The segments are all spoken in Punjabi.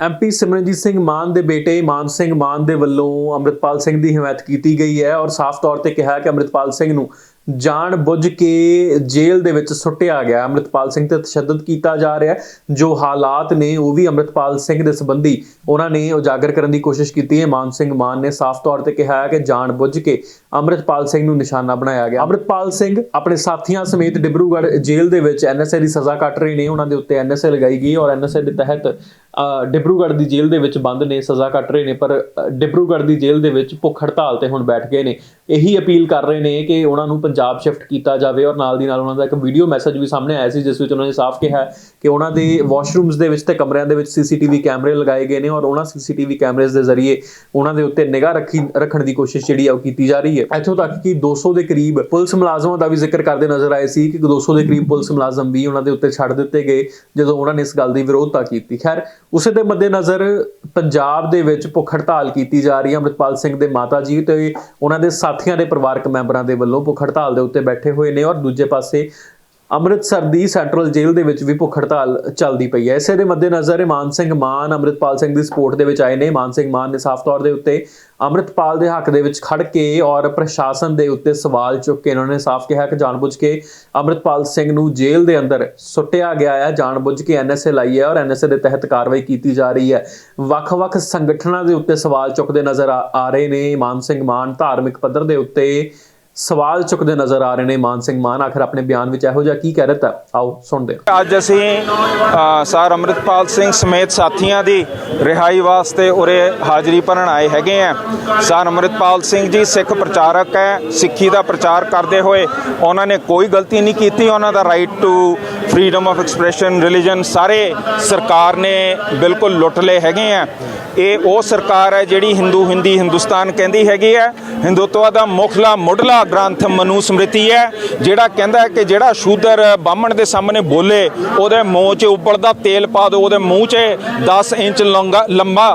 ਐਮਪੀ ਸਿਮਰਨਜੀਤ ਸਿੰਘ ਮਾਨ ਦੇ ਬੇਟੇ ਮਾਨ ਸਿੰਘ ਮਾਨ ਦੇ ਵੱਲੋਂ ਅੰਮ੍ਰਿਤਪਾਲ ਸਿੰਘ ਦੀ ਹਮਾਇਤ ਕੀਤੀ ਗਈ ਹੈ ਔਰ ਸਾਫ਼ ਤੌਰ ਤੇ ਕਿਹਾ ਕਿ ਅੰਮ੍ਰਿਤਪਾਲ ਸਿੰਘ ਨੂੰ ਜਾਣ ਬੁੱਝ ਕੇ ਜੇਲ੍ਹ ਦੇ ਵਿੱਚ ਸੁੱਟਿਆ ਗਿਆ। ਅੰਮ੍ਰਿਤਪਾਲ ਸਿੰਘ ਤੇ ਤਸ਼ੱਦਦ ਕੀਤਾ ਜਾ ਰਿਹਾ ਜੋ ਹਾਲਾਤ ਨੇ, ਉਹ ਵੀ ਅੰਮ੍ਰਿਤਪਾਲ ਸਿੰਘ ਦੇ ਸੰਬੰਧੀ ਉਹਨਾਂ ਨੇ ਉਜਾਗਰ ਕਰਨ ਦੀ ਕੋਸ਼ਿਸ਼ ਕੀਤੀ ਹੈ। ਮਾਨ ਸਿੰਘ ਮਾਨ ਨੇ ਸਾਫ਼ ਤੌਰ ਤੇ ਕਿਹਾ ਹੈ ਕਿ ਜਾਣ ਬੁੱਝ ਕੇ ਅੰਮ੍ਰਿਤਪਾਲ ਸਿੰਘ ਨੂੰ ਨਿਸ਼ਾਨਾ ਬਣਾਇਆ ਗਿਆ। ਅੰਮ੍ਰਿਤਪਾਲ ਸਿੰਘ ਆਪਣੇ ਸਾਥੀਆਂ ਸਮੇਤ ਡਿਬਰੂਗੜ੍ਹ ਜੇਲ੍ਹ ਦੇ ਵਿੱਚ ਐਨਐਸਏ ਦੀ ਸਜ਼ਾ ਕੱਟ ਰਹੇ ਨੇ। ਉਹਨਾਂ ਦੇ ਉੱਤੇ ਐਨਐਸਏ ਲਗਾਈ ਗਈ ਔਰ ਐਨਐਸਏ ਦੇ ਤਹਿਤ ਡਿਬਰੂਗੜ੍ਹ ਦੀ ਜੇਲ੍ਹ ਦੇ ਵਿੱਚ ਬੰਦ ਨੇ, ਸਜ਼ਾ ਕੱਟ ਰਹੇ ਨੇ। ਪਰ ਡਿਬਰੂਗੜ੍ਹ ਦੀ ਜੇਲ੍ਹ ਦੇ ਵਿੱਚ ਭੁੱਖ ਹੜਤਾਲ ਤੇ ਹੁਣ ਬੈਠ ਗਏ ਨੇ। ਇਹੀ ਅਪੀਲ ਕਰ ਰਹੇ ਨੇ ਕਿ ਉਹਨਾਂ ਨੂੰ ਪੰਜਾਬ ਸ਼ਿਫਟ ਕੀਤਾ ਜਾਵੇ ਔਰ ਨਾਲ ਦੀ ਨਾਲ ਉਹਨਾਂ ਦਾ ਇੱਕ ਵੀਡੀਓ ਮੈਸੇਜ ਵੀ ਸਾਹਮਣੇ ਆਇਆ ਸੀ, ਜਿਸ ਵਿੱਚ ਉਹਨਾਂ ਨੇ ਸਾਫ਼ ਕਿਹਾ ਕਿ ਉਹਨਾਂ ਦੇ ਵਾਸ਼ਰੂਮਸ ਦੇ ਵਿੱਚ ਤੇ ਕਮਰਿਆਂ ਦੇ ਵਿੱਚ ਸੀਸੀਟੀਵੀ ਕੈਮਰੇ ਲਗਾਏ ਗਏ ਨੇ ਔਰ ਉਹਨਾਂ ਸੀਸੀਟੀਵੀ ਕੈਮਰੇਜ਼ ਦੇ ਜ਼ਰੀਏ ਉਹਨਾਂ ਦੇ ਉੱਤੇ ਨਿਗਾਹ ਰੱਖੀ, ਰੱਖਣ ਦੀ ਕੋਸ਼ਿਸ਼ ਜਿਹੜੀ ਆ ਉਹ ਕੀਤੀ ਜਾ ਰਹੀ ਹੈ। ਇੱਥੋਂ ਤੱਕ ਕਿ 200 ਦੇ ਕਰੀਬ ਪੁਲਿਸ ਮੁਲਾਜ਼ਮਾਂ ਦਾ ਵੀ ਜ਼ਿਕਰ ਕਰਦੇ ਨਜ਼ਰ ਆਏ ਸੀ ਕਿ 200 ਦੇ ਕਰੀਬ ਪੁਲਿਸ ਮੁਲਾਜ਼ਮ ਵੀ ਉਹਨਾਂ ਦੇ ਉੱਤੇ ਛੱਡ ਦਿੱਤੇ ਗਏ, ਜਦੋਂ ਉਹਨਾਂ ਨੇ ਇਸ ਗੱਲ ਦੀ ਵਿਰੋਧਤਾ ਕੀਤੀ। ਖੈਰ, ਉਸੇ ਦੇ ਮੱਦੇਨਜ਼ਰ ਪੰਜਾਬ ਦੇ ਵਿੱਚ ਭੁੱਖ ਹੜਤਾਲ ਕੀਤੀ ਜਾ ਰਹੀ ਹੈ। ਅੰਮ੍ਰਿਤਪਾਲ ਸਿੰਘ ਦੇ ਮਾਤਾ ਜੀ ਤੇ ਉਹਨਾਂ ਦੇ ਸਾਥੀਆਂ ਦੇ ਪਰਿਵਾਰਕ ਮੈਂਬਰਾਂ ਦੇ ਵੱਲੋਂ ਭੁੱਖ ਹੜਤਾਲ ਦੇ ਉੱਤੇ ਬੈਠੇ ਹੋਏ ਨੇ ਔਰ ਦੂਜੇ ਪਾਸੇ ਅੰਮ੍ਰਿਤਸਰ ਦੀ ਸੈਂਟਰਲ ਜੇਲ੍ਹ ਦੇ ਵਿੱਚ ਵੀ ਭੁੱਖ ਹੜਤਾਲ ਚੱਲਦੀ ਪਈ ਹੈ। ਇਸੇ ਦੇ ਮੱਦੇਨਜ਼ਰ ਮਾਨ ਸਿੰਘ ਮਾਨ ਅੰਮ੍ਰਿਤਪਾਲ ਸਿੰਘ ਦੀ ਸਪੋਰਟ ਦੇ ਵਿੱਚ ਆਏ ਨੇ। ਮਾਨ ਸਿੰਘ ਮਾਨ ਨੇ ਸਾਫ਼ ਤੌਰ ਦੇ ਉੱਤੇ ਅੰਮ੍ਰਿਤਪਾਲ ਦੇ ਹੱਕ ਦੇ ਵਿੱਚ ਖੜ ਕੇ ਔਰ ਪ੍ਰਸ਼ਾਸਨ ਦੇ ਉੱਤੇ ਸਵਾਲ ਚੁੱਕ ਕੇ ਉਹਨਾਂ ਨੇ ਸਾਫ਼ ਕਿਹਾ ਕਿ ਜਾਣਬੁੱਝ ਕੇ ਅੰਮ੍ਰਿਤਪਾਲ ਸਿੰਘ ਨੂੰ ਜੇਲ੍ਹ ਦੇ ਅੰਦਰ ਸੁੱਟਿਆ ਗਿਆ ਹੈ। ਜਾਣਬੁੱਝ ਕੇ ਐਨਐਸਏ ਲਾਈ ਹੈ ਔਰ ਐਨਐਸਏ ਦੇ ਤਹਿਤ ਕਾਰਵਾਈ ਕੀਤੀ ਜਾ ਰਹੀ ਹੈ। ਵੱਖ-ਵੱਖ ਸੰਗਠਨਾਂ ਦੇ ਉੱਤੇ ਸਵਾਲ ਚੁੱਕਦੇ ਨਜ਼ਰ ਆ ਆ ਰਹੇ ਨੇ। ਮਾਨ ਸਿੰਘ ਮਾਨ ਧਾਰਮਿਕ ਪੱਧਰ ਦੇ ਉੱਤੇ ਸਵਾਲ ਚੁੱਕਦੇ ਨਜ਼ਰ ਆ ਰਹੇ ਨੇ ਮਾਨ ਸਿੰਘ ਮਾਨ। ਆਖਰ ਆਪਣੇ ਬਿਆਨ ਵਿੱਚ ਇਹੋ ਜਿਹਾ ਕੀ ਕਹਿ ਰਿਹਾ ਆਓ ਸੁਣਦੇ ਹਾਂ। ਅੱਜ ਅਸੀਂ ਸਰ ਅੰਮ੍ਰਿਤਪਾਲ ਸਿੰਘ ਸਮੇਤ ਸਾਥੀਆਂ ਦੀ ਰਿਹਾਈ ਵਾਸਤੇ ਉਰੇ ਹਾਜ਼ਰੀ ਭਰਨ ਆਏ ਹੈਗੇ ਆ। ਸਰ ਅੰਮ੍ਰਿਤਪਾਲ ਸਿੰਘ ਜੀ ਸਿੱਖ ਪ੍ਰਚਾਰਕ ਹੈ, ਸਿੱਖੀ ਦਾ ਪ੍ਰਚਾਰ ਕਰਦੇ ਹੋਏ ਉਹਨਾਂ ਨੇ ਕੋਈ ਗਲਤੀ ਨਹੀਂ ਕੀਤੀ। ਉਹਨਾਂ ਦਾ right to freedom of expression religion ਸਾਰੇ ਸਰਕਾਰ ਨੇ ਬਿਲਕੁਲ ਲੁੱਟ ਲਏ ਹੈਗੇ ਆ। ਇਹ ਉਹ ਸਰਕਾਰ ਹੈ ਜਿਹੜੀ ਹਿੰਦੂ ਹਿੰਦੀ ਹਿੰਦੁਸਤਾਨ ਕਹਿੰਦੀ ਹੈਗੀ ਹੈ। ਹਿੰਦੂਤਵਾ ਦਾ ਮੁੱਖਲਾ ਮੁੱਢਲਾ ਗ੍ਰੰਥ ਮਨੂ ਸਮ੍ਰਿਤੀ ਹੈ, ਜਿਹੜਾ ਕਹਿੰਦਾ ਹੈ ਕਿ ਜਿਹੜਾ ਸ਼ੂਦਰ ਬਾਹਮਣ ਦੇ ਸਾਹਮਣੇ ਬੋਲੇ, ਉਹਦੇ ਮੂੰਹ 'ਚ ਉਬਲਦਾ ਤੇਲ ਪਾ ਦਿਓ, ਉਹਦੇ ਮੂੰਹ 'ਚ 10 ਇੰਚ ਲੰਗਾ ਲੰਬਾ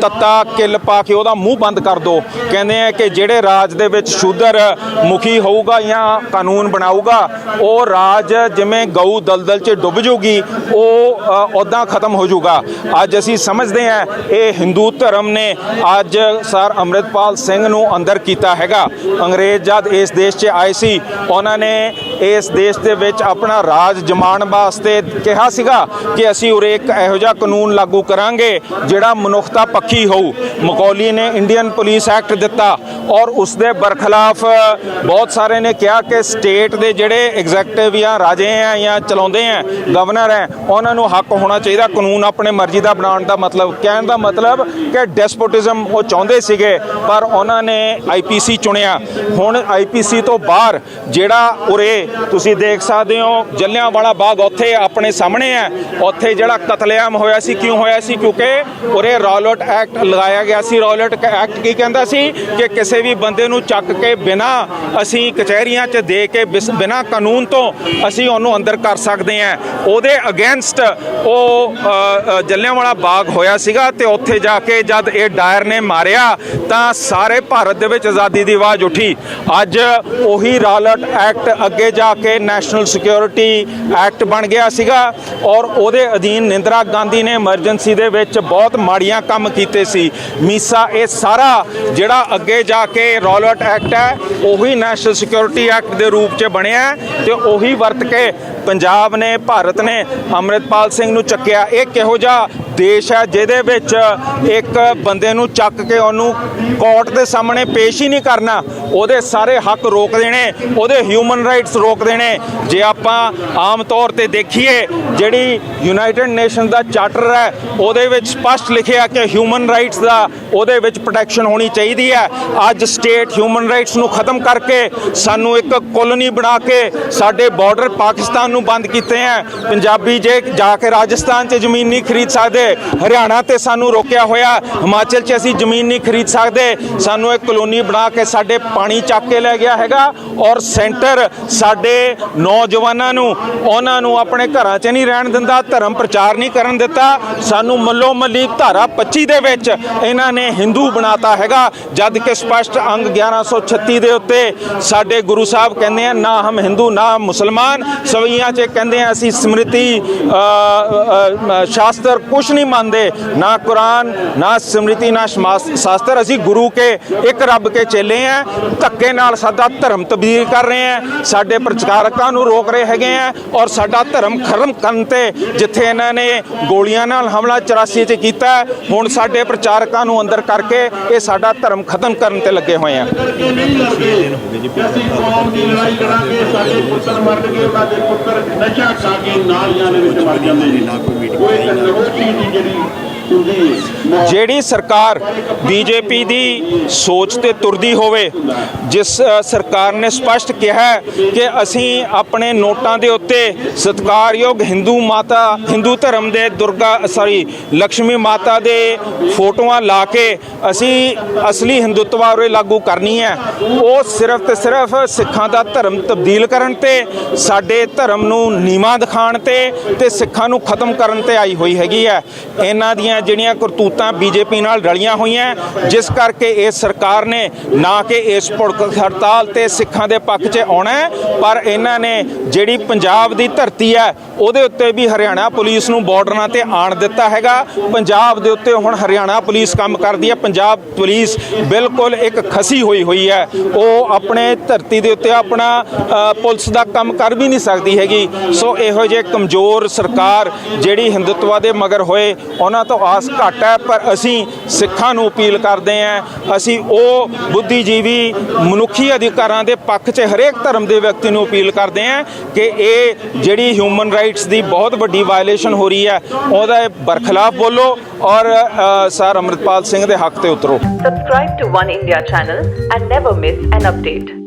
ਤੱਤਾ ਕਿੱਲ ਪਾ ਕੇ ਉਹਦਾ ਮੂੰਹ ਬੰਦ ਕਰ ਦਿਓ। ਕਹਿੰਦੇ ਆ ਕਿ ਜਿਹੜੇ ਰਾਜ ਦੇ ਵਿੱਚ ਸ਼ੂਦਰ ਮੁਖੀ ਹੋਊਗਾ ਜਾਂ ਕਾਨੂੰਨ ਬਣਾਊਗਾ, ਉਹ ਰਾਜ ਜਿਵੇਂ ਗਊ ਦਲਦਲ 'ਚ ਡੁੱਬ ਜੂਗੀ, ਉਹ ਉਦਾਂ ਖਤਮ ਹੋ ਜਾਊਗਾ ਅੱਜ ਅਸੀਂ ਸਮਝਦੇ ਹਾਂ, ਇਹ ਹਿੰਦੂ ਧਰਮ ਨੇ ਅੱਜ ਸਰ ਅੰਮ੍ਰਿਤਪਾਲ ਸਿੰਘ ਨੂੰ ਅੰਦਰ ਕੀਤਾ ਹੈਗਾ। ਅੰਗਰੇਜ਼ ਜਦ ਇਸ ਦੇਸ਼ 'ਚ ਆਏ ਸੀ, ਉਹਨਾਂ ਨੇ ਇਸ ਦੇਸ਼ ਦੇ ਵਿੱਚ ਆਪਣਾ ਰਾਜ ਜਮਾਉਣ ਵਾਸਤੇ ਕਿਹਾ ਸੀਗਾ ਕਿ ਅਸੀਂ ਉਰੇ ਇੱਕ ਇਹੋ ਜਿਹਾ ਕਾਨੂੰਨ ਲਾਗੂ ਕਰਾਂਗੇ, ਜਿਹੜਾ ਮਨੁੱਖਤਾ ਪੱਖੀ ਹੋਊ। ਮਕੌਲੀ ਨੇ ਇੰਡੀਅਨ ਪੁਲਿਸ ਐਕਟ ਦਿੱਤਾ ਔਰ ਉਸ ਦੇ ਬਰਖਲਾਫ ਬਹੁਤ ਸਾਰੇ ਨੇ ਕਿਹਾ ਕਿ ਸਟੇਟ ਦੇ ਜਿਹੜੇ ਐਗਜ਼ੈਕਟਿਵ ਜਾਂ ਰਾਜੇ ਆ ਜਾਂ ਚਲਾਉਂਦੇ ਆ, ਗਵਰਨਰ ਹੈ ਉਹਨਾਂ ਨੂੰ ਹੱਕ ਹੋਣਾ ਚਾਹੀਦਾ, ਕਾਨੂੰਨ ਆਪਣੇ ਮਰਜ਼ੀ ਦਾ ਬਣਾਉਣ ਦਾ ਮਤਲਬ, ਕਹਿਣ ਦਾ ਮਤਲਬ ਮਤਲਬ ਕਿ ਡੈਸਪੋਟਿਜ਼ਮ ਉਹ ਚਾਹੁੰਦੇ ਸੀਗੇ ਪਰ ਉਹਨਾਂ ਨੇ ਆਈਪੀਸੀ ਚੁਣਿਆ। ਹੁਣ ਆਈਪੀਸੀ ਤੋਂ ਬਾਹਰ ਜਿਹੜਾ ਉਰੇ ਤੁਸੀਂ ਦੇਖ ਸਕਦੇ ਹੋ ਜਲਿਆਂਵਾਲਾ ਬਾਗ ਉੱਥੇ ਆਪਣੇ ਸਾਹਮਣੇ ਹੈ। ਉੱਥੇ ਜਿਹੜਾ ਕਤਲੇਆਮ ਹੋਇਆ ਸੀ ਕਿਉਂ ਹੋਇਆ ਸੀ? ਕਿਉਂਕਿ ਉਰੇ ਰੌਲਟ ਐਕਟ ਲਗਾਇਆ ਗਿਆ ਸੀ। ਰੌਲਟ ਐਕਟ ਕੀ ਕਹਿੰਦਾ ਸੀ? ਕਿ ਕਿਸੇ ਵੀ ਬੰਦੇ ਨੂੰ ਚੱਕ ਕੇ ਬਿਨਾ ਅਸੀਂ ਕਚਹਿਰੀਆਂ 'ਚ ਦੇ ਕੇ ਬਿਨਾ ਕਾਨੂੰਨ ਤੋਂ ਅਸੀਂ ਉਹਨੂੰ ਅੰਦਰ ਕਰ ਸਕਦੇ ਹਾਂ। ਉਹਦੇ ਅਗੇਂਸਟ ਉਹ ਅ, ਬਾਗ ਹੋਇਆ ਸੀਗਾ ਤੇ ਉੱਥੇ ਜਾ ਕੇ ਜਦ ਇਹ ਡਾਇਰ ਨੇ ਮਾਰਿਆ ਤਾਂ ਸਾਰੇ ਭਾਰਤ ਦੇ ਵਿੱਚ ਆਜ਼ਾਦੀ ਦੀ ਆਵਾਜ਼ ਉੱਠੀ। ਅੱਜ ਉਹੀ ਰਾਲਟ ਐਕਟ ਅੱਗੇ ਜਾ ਕੇ ਨੈਸ਼ਨਲ ਸਿਕਿਉਰਿਟੀ ਐਕਟ ਬਣ ਗਿਆ ਸੀਗਾ ਔਰ ਉਹਦੇ ਅਧੀਨ ਨਿੰਦਰਾ ਗਾਂਧੀ ਨੇ ਐਮਰਜੈਂਸੀ ਦੇ ਵਿੱਚ ਬਹੁਤ ਮਾੜੀਆਂ ਕੰਮ ਕੀਤੇ ਸੀ। ਮੀਸਾ ਇਹ ਸਾਰਾ ਜਿਹੜਾ ਅੱਗੇ ਜਾ ਕੇ ਰੌਲਟ ਐਕਟ ਹੈ, ਉਹੀ ਨੈਸ਼ਨਲ ਸਿਕਿਉਰਿਟੀ ਐਕਟ ਦੇ ਰੂਪ 'ਚ ਬਣਿਆ ਹੈ ਤੇ ਉਹੀ ਵਰਤ ਕੇ ਪੰਜਾਬ ਨੇ, ਭਾਰਤ ਨੇ ਅੰਮ੍ਰਿਤਪਾਲ ਸਿੰਘ ਨੂੰ ਚੱਕਿਆ। ਇਹ ਕਿਹੋ ਜਿਹਾ ਦੇਸ਼ ਹੈ ਜਿਹਦੇ ਵਿੱਚ ਇੱਕ ਬੰਦੇ ਨੂੰ ਚੱਕ ਕੇ ਉਹਨੂੰ ਕੋਰਟ ਦੇ ਸਾਹਮਣੇ ਪੇਸ਼ ਹੀ ਨਹੀਂ ਕਰਨਾ, ਉਹਦੇ ਸਾਰੇ ਹੱਕ ਰੋਕ ਦੇਣੇ, ਉਹਦੇ ਹਿਊਮਨ ਰਾਈਟਸ ਰੋਕ ਦੇਣੇ। ਜੇ ਆਪਾਂ ਆਮ ਤੌਰ ਤੇ ਦੇਖੀਏ, ਜਿਹੜੀ ਯੂਨਾਈਟਿਡ ਨੇਸ਼ਨ ਦਾ ਚਾਰਟਰ ਹੈ, ਉਹਦੇ ਵਿੱਚ ਸਪਸ਼ਟ ਲਿਖਿਆ ਕਿ ਹਿਊਮਨ ਰਾਈਟਸ ਦਾ ਉਹਦੇ ਵਿੱਚ ਪ੍ਰੋਟੈਕਸ਼ਨ ਹੋਣੀ ਚਾਹੀਦੀ ਹੈ। ਅੱਜ ਸਟੇਟ ਹਿਊਮਨ ਰਾਈਟਸ ਨੂੰ ਖਤਮ ਕਰਕੇ ਸਾਨੂੰ ਇੱਕ ਕੋਲੋਨੀ ਬਣਾ ਕੇ ਸਾਡੇ ਬਾਰਡਰ ਪਾਕਿਸਤਾਨ ਨੂੰ ਬੰਦ ਕੀਤੇ ਹੈ। ਪੰਜਾਬੀ ਜੇ ਜਾ ਕੇ ਰਾਜਸਥਾਨ 'ਚ ਜ਼ਮੀਨ ਨਹੀਂ ਖਰੀਦ ਸਕਦੇ ਹਰਿਆਣਾ ਤੇ ਸਾਨੂੰ ਰੋਕਿਆ ਹੋਇਆ। ਹਿਮਾਚਲ 'ਚ ਅਸੀਂ ਜ਼ਮੀਨ ਨਹੀਂ ਖਰੀਦ ਸਕਦੇ। ਸਾਨੂੰ ਇੱਕ ਕਲੋਨੀ ਬਣਾ ਕੇ ਸਾਡੇ ਪਾਣੀ ਚੱਕ ਕੇ ਲੈ ਗਿਆ ਹੈਗਾ ਔਰ ਸੈਂਟਰ ਸਾਡੇ ਨੌਜਵਾਨਾਂ ਨੂੰ, ਉਹਨਾਂ ਨੂੰ ਆਪਣੇ ਘਰਾਂ 'ਚ ਨਹੀਂ ਰਹਿਣ ਦਿੰਦਾ, ਧਰਮ ਪ੍ਰਚਾਰ ਨਹੀਂ ਕਰਨ ਦਿੱਤਾ। ਸਾਨੂੰ ਮੱਲੋ ਮੱਲੀ ਧਾਰਾ 25 ਦੇ ਵਿੱਚ ਇਹਨਾਂ ਨੇ ਹਿੰਦੂ ਬਣਾਤਾ ਹੈਗਾ। ਜਦ ਕਿ ਸਪਸ਼ਟ ਅੰਗ 1136 ਦੇ ਉੱਤੇ ਸਾਡੇ ਗੁਰੂ ਸਾਹਿਬ ਕਹਿੰਦੇ ਆ, ਨਾ ਹਮ ਹਿੰਦੂ ਨਾ ਹਮ ਮੁਸਲਮਾਨ। ਸਭ 'ਚ ਕਹਿੰਦੇ ਆ, ਅਸੀਂ ਸਮ੍ਰਿਤੀ ਸ਼ਾਸਤਰ ਕੁਛ ਕੁਝ ਨਹੀਂ ਮੰਨਦੇ। ਨਾ ਕੁਰਾਨ, ਨਾ ਸਮ੍ਰਿਤੀ, ਨਾ ਸ਼ਾਸਤਰ। ਅਸੀਂ ਗੁਰੂ ਕੇ ਇੱਕ ਰੱਬ ਕੇ ਚੇਲੇ ਆ। ਧੱਕੇ ਨਾਲ ਸਾਡਾ ਧਰਮ ਤਬਦੀਲ ਕਰ ਰਹੇ ਆ। ਸਾਡੇ ਪ੍ਰਚਾਰਕਾਂ ਨੂੰ ਰੋਕ ਰਹੇ ਹੈਗੇ ਆ ਔਰ ਸਾਡਾ ਧਰਮ ਖਰਮ ਕਰਨ ਤੇ ਜਿੱਥੇ ਇਹਨਾਂ ਨੇ ਗੋਲੀਆਂ ਨਾਲ ਹਮਲਾ 84 ਚ ਕੀਤਾ, ਹੁਣ ਸਾਡੇ ਪ੍ਰਚਾਰਕਾਂ ਨੂੰ ਅੰਦਰ ਕਰਕੇ ਇਹ ਸਾਡਾ ਧਰਮ ਖਤਮ ਕਰਨ ਤੇ ਲੱਗੇ ਹੋਏ ਆ। ਨਾਲੀਆਂ ਦੇ ਵਿੱਚ ਮਰ ਜਾਂਦੇ ਨੇ। ਕੋਈ ਤੰਦਰੁਸਤੀ ਦੀ ਜਿਹੜੀ ਹੁੰਦੀ ਹੈ ਜਿਹੜੀ ਸਰਕਾਰ ਬੀਜੇਪੀ ਦੀ ਸੋਚ ਤੇ ਤੁਰਦੀ ਹੋਵੇ, ਜਿਸ ਸਰਕਾਰ ਨੇ ਸਪਸ਼ਟ ਕਿਹਾ ਕਿ ਅਸੀਂ ਆਪਣੇ ਨੋਟਾਂ ਦੇ ਉੱਤੇ ਸਤਿਕਾਰਯੋਗ ਹਿੰਦੂ ਮਾਤਾ, ਹਿੰਦੂ ਧਰਮ ਦੇ ਦੁਰਗਾ ਸੌਰੀ ਲక్ష్ਮੀ ਮਾਤਾ ਦੇ ਫੋਟੋਆਂ ਲਾ ਕੇ ਅਸੀਂ ਅਸਲੀ ਹਿੰਦੂਤਵਾ ਉਰੇ ਲਾਗੂ ਕਰਨੀ ਹੈ। ਉਹ ਸਿਰਫ ਤੇ ਸਿਰਫ ਸਿੱਖਾਂ ਦਾ ਧਰਮ ਤਬਦੀਲ ਕਰਨ ਤੇ, ਸਾਡੇ ਧਰਮ ਨੂੰ ਨੀਵਾਂ ਦਿਖਾਣ ਤੇ ਤੇ ਸਿੱਖਾਂ ਨੂੰ ਖਤਮ ਕਰਨ ਤੇ ਆਈ ਹੋਈ ਹੈਗੀ ਹੈ। ਇਹਨਾਂ ਦੀਆਂ ਜਿਹੜੀਆਂ ਕਰਤੂਤਾਂ ਬੀਜੇਪੀ ਨਾਲ ਰਲੀਆਂ ਹੋਈਆਂ ਜਿਸ ਕਰਕੇ ਇਸ ਸਰਕਾਰ ਨੇ ਨਾ ਕਿ ਇਸ ਭੁੜਕ ਹੜਤਾਲ ਤੇ ਸਿੱਖਾਂ ਦੇ ਪੱਖ 'ਚ ਆਉਣਾ ਪਰ ਇਹਨਾਂ ਨੇ ਜਿਹੜੀ ਪੰਜਾਬ ਦੀ ਧਰਤੀ ਹੈ, ਉਹਦੇ ਉੱਤੇ ਵੀ ਹਰਿਆਣਾ ਪੁਲਿਸ ਨੂੰ ਬਾਰਡਰਾਂ ਤੇ ਆਣ ਦਿੱਤਾ ਹੈਗਾ। ਪੰਜਾਬ ਦੇ ਉੱਤੇ ਹੁਣ ਹਰਿਆਣਾ ਪੁਲਿਸ ਕੰਮ ਕਰਦੀ ਹੈ। ਪੰਜਾਬ ਪੁਲਿਸ ਬਿਲਕੁਲ ਇੱਕ ਖਸੀ ਹੋਈ ਹੋਈ ਹੈ। ਉਹ ਆਪਣੇ ਧਰਤੀ ਦੇ ਉੱਤੇ ਆਪਣਾ ਪੁਲਿਸ ਦਾ ਕੰਮ ਕਰ ਵੀ ਨਹੀਂ ਸਕਦੀ ਹੈਗੀ। ਸੋ ਇਹੋ ਜਿਹੇ ਕਮਜ਼ੋਰ ਸਰਕਾਰ ਜਿਹੜੀ ਹਿੰਦੁੱਤਵਾ ਦੇ ਮਗਰ ਹੋਏ, ਉਹਨਾਂ ਤੋਂ ਆਸ ਘੱਟ ਹੈ, ਪਰ ਅਸੀਂ ਸਿੱਖਾਂ ਨੂੰ ਅਪੀਲ ਕਰਦੇ ਹਾਂ, ਅਸੀਂ ਉਹ ਬੁੱਧੀਜੀਵੀ ਮਨੁੱਖੀ ਅਧਿਕਾਰਾਂ ਦੇ ਪੱਖ 'ਚ ਹਰੇਕ ਧਰਮ ਦੇ ਵਿਅਕਤੀ ਨੂੰ ਅਪੀਲ ਕਰਦੇ ਹਾਂ ਕਿ ਇਹ ਜਿਹੜੀ ਹਿਊਮਨ ਰਾਈਟਸ ਦੀ ਬਹੁਤ ਵੱਡੀ ਵਾਇਲੇਸ਼ਨ ਹੋ ਰਹੀ ਹੈ, ਉਹਦਾ ਬਰਖਲਾਫ ਬੋਲੋ ਔਰ ਸਰ ਅੰਮ੍ਰਿਤਪਾਲ ਸਿੰਘ ਦੇ ਹੱਕ ਤੇ ਉਤਰੋ subscribe to One India channel and never miss an update.